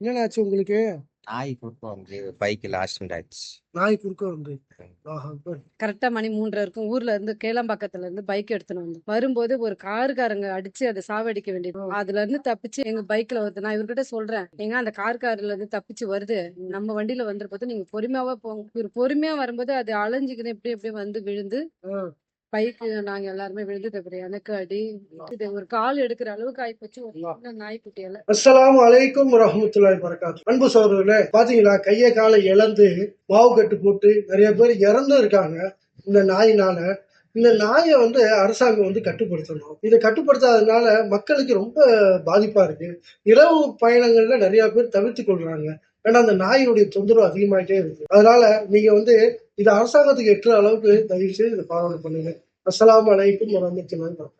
என்னென்ன ஆச்சு உங்களுக்கு? நாய் குறுக்க வந்து பைக்கில் ஆக்சிடென்ட் ஆயிடுச்சு. நாய் குறுக்க வந்து. கரெக்டா மணி மூன்றரை இருக்கும் ஊர்ல இருந்து கேளம்பாக்கத்துல இருந்து பைக் எடுத்துன்னு வந்தோம். வரும்போது ஒரு காருக்காரங்க அடிச்சு அதை சாவடிக்க வேண்டியது. அதுல இருந்து தப்பிச்சு எங்க பைக்ல வருது. நான் இவர்கிட்ட சொல்றேன். எங்க அந்த கார்காரில இருந்து தப்பிச்சு வருது. நம்ம வண்டியில வந்துருப்போது நீங்க பொறுமையாவா போங்க. இவர் பொறுமையா வரும்போது அது அலைஞ்சுக்கிது. எப்படி எப்படி வந்து விழுந்து. பைக்கு நாங்க எல்லாருமே விழுந்துட்டு அப்புறம் எனக்கு அடி இது ஒரு கால் எடுக்கிற அளவுக்கு ஆயிப்போச்சு. ஒரு நாய்க்குட்டியால அஸ்ஸலாமு அலைக்கும் வரஹ்மத்துல்லாஹி வரகாத்து அன்பு சோதரர்களே பாத்தீங்களா? கையை காலை இழந்து மாவு கட்டு போட்டு நிறைய பேர் இறந்தும் இருக்காங்க. இந்த நாயினால. இந்த நாயை வந்து அரசாங்கம் வந்து கட்டுப்படுத்தணும். இதை கட்டுப்படுத்தாததுனால மக்களுக்கு ரொம்ப பாதிப்பா இருக்கு. இரவு பயணங்கள்ல நிறைய பேர் தவிர்த்து கொள்றாங்க. ஏன்னா அந்த நாயினுடைய தொந்தரவு அதிகமாயிட்டே இருக்கு. அதனால நீங்க வந்து இது அரசாங்கத்துக்கு எட்டுற அளவுக்கு தயவு செய்து இதை ஃபாலோ பண்ணுங்க. அஸ்லாம் அலைக்கும் வரஹ்மத்துல்லாஹி